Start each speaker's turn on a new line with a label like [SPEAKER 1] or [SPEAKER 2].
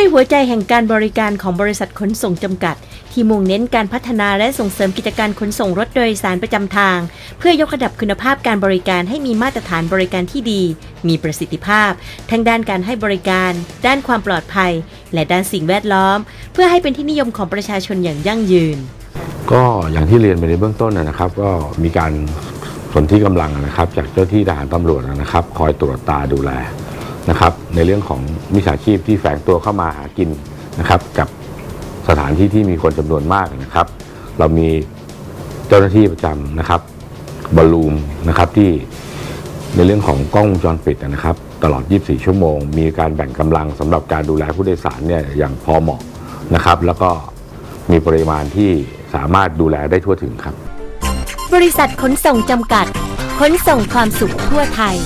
[SPEAKER 1] ด้วยหัวใจแห่งการบริการของบริษัทขนส่งจำกัด ที่มุ่งเน้นการพัฒนาและส่งเสริมกิจการขนส่งรถโดยสารประจำทาง เพื่อยกระดับคุณภาพการบริการให้มีมาตรฐานบริการที่ดี มีประสิทธิภาพ ทั้งด้านการให้บริการ ด้านความปลอดภัย และด้านสิ่งแวดล้อม เพื่อให้เป็นที่นิยมของประชาชนอย่างยั่งยืน
[SPEAKER 2] ก็อย่างที่เรียนไปในเบื้องต้นนะนะครับ ก็มีการสนที่กำลังนะครับ จากเจ้าที่ทหารตำรวจนะครับ คอยตรวจตาดูแล นะครับในเรื่องของมิจฉาชีพที่แฝงตัวเข้ามาหากินนะครับกับสถานที่ที่มีคนจำนวนมากนะครับ เรามีเจ้าหน้าที่ประจำนะครับบอลลูมนะครับที่ในเรื่องของกล้องวงจรปิดนะครับ ตลอด 24 ชั่วโมง มีการแบ่งกำลังสำหรับการดูแลผู้โดยสารเนี่ยอย่างพอเหมาะนะครับ แล้วก็มีปริมาณที่สามารถดูแลได้ทั่วถึงครับ
[SPEAKER 1] บริษัทขนส่งจำกัด ขนส่งความสุขทั่วไทย